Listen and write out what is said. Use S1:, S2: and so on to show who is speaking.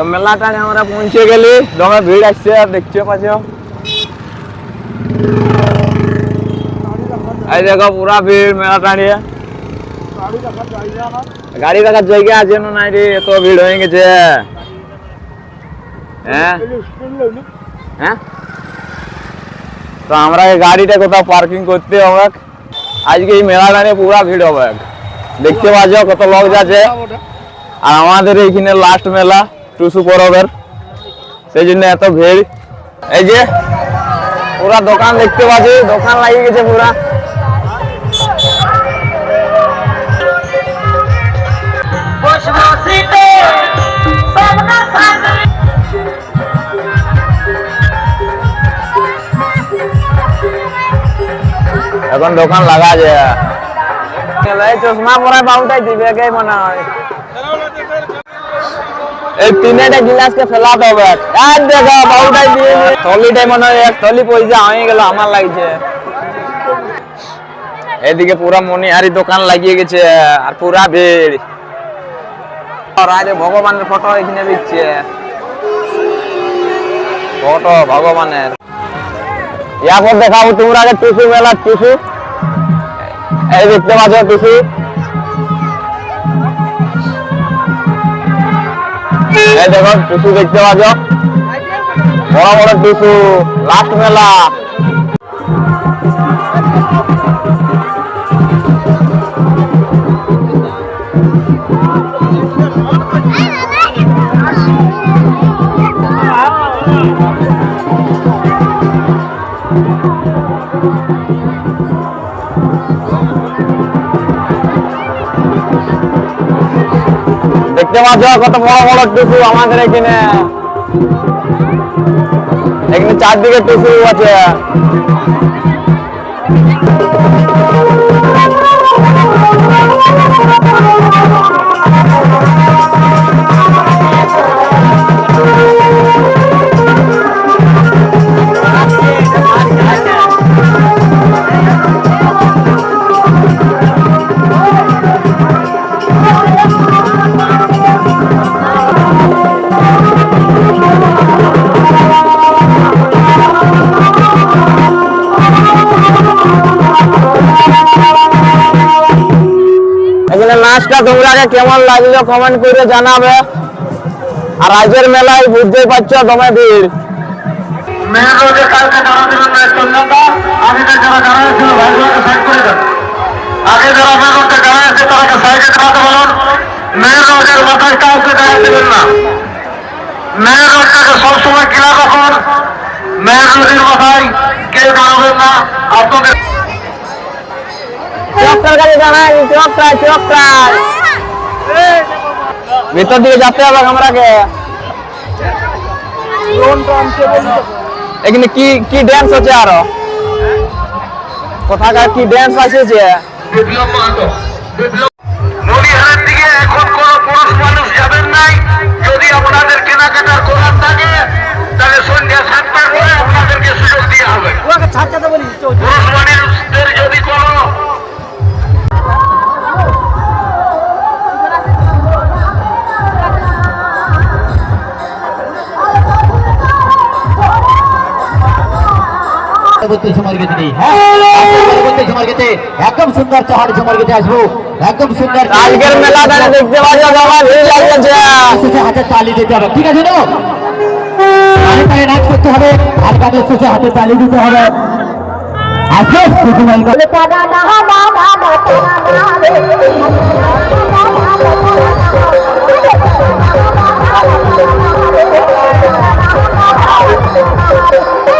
S1: তো মেলাটায় আমরা পৌঁছে গেলি। দমে ভিড় আসছে আর দেখছ পাচ্ছ? এই দেখো পুরা ভিড় মেলাটা নিয়ে। গাড়ি রাখার জায়গা আছে না নাই রে? এত ভিড় হয়ে গেছে। হ্যাঁ? হ্যাঁ? তো আমরা এই গাড়িটা কোথাও পার্কিং করতে হবে। আজকে এই মেলাটা নিয়ে পুরা ভিড় হবে। দেখতে পাচ্ছ কত লোক যাচ্ছে। আর আমাদের এইখানে লাস্ট মেলা। টুসু পরবের সেই জন্য এত ভিড়। এই যে, পুরা দোকান দেখতে পাচ্ছি। দোকান লাগিয়ে গেছে পুরা। এখন দোকান লাগা এই চশমা পরে বাবুটাই দিবে কে মনে হয়। এই তিনটা গিলাসকে ফেলাতে হবে। আর দেখো বাবুটাই দিয়ে থলিটাই মনে হয় এক থলি পয়সা হয়ে গেল, আমার লাগছে। এদিকে পুরা মনিহারি দোকান লাগিয়ে গেছে, আর পুরা ভিড়। আরে ভগবানের ফটো এখানে দিচ্ছে। ফটো ভগবানের। ইয়ারপর দেখাবো তোমরা আগে টুসু মেলা টুসু। এই দেখতে পাচ্ছ টুসু। এই দেখো টুসু দেখতে পাচ্ছ? বড় বড় টুসু লাস্ট মেলা। দেখতে পাচ্ছ কত বড় বড় টুসু আমাদের এখানে। এখানে চারদিকে টুসু আছে। এখানে নাচটা তোমরা কেমন লাগলো কমেন্ট করে জানাবে আর আজকের মেলায় বুঝতেই পারছো দমে ভিড়
S2: মেন রোডে কালকে জানা দেবেন না চন্দ্রদা আগেদের যারা জানা ছিল ভাইগুলোকে সাইড করে দেন আগে যারা মেন রোডে জানা আছে তারাকে সাইডে দাঁড়াতে বলুন মেন রোডের মাথায় কাউকে জানা দেবেন না মেন রোডটাকে সবসময় কিনা রাখুন মেন রোডের মাথায় কেউ দাঁড়াবেন না আপনাদের
S1: জানাই চক্রায় চক্রায় ভিতর দিকে যাতে হবে আমরাকে এখানে কি কি ড্যান্স হচ্ছে আরও? কোথাকার কি ড্যান্স আছে যে?
S2: বিপ্লব মাহাতো বিপ্লব দিকে এখন পুরুষ মানুষ যাবেন নাই।
S3: বলতে সময় গেতে নেই বলতে সময় গেতে একদম সুন্দর চহার সময় গেতে আসবো একদম সুন্দর
S1: আজকের মেলা দেখতে পাচ্ছি আমার ভিড়
S3: লাগিয়েছে হাতে তালি দিতে হবে ঠিক আছে না তালে নাচ করতে হবে আর গানের শেষে হাতে তালি দিতে হবে আসো সুকুমাই গেলে
S2: Thank you.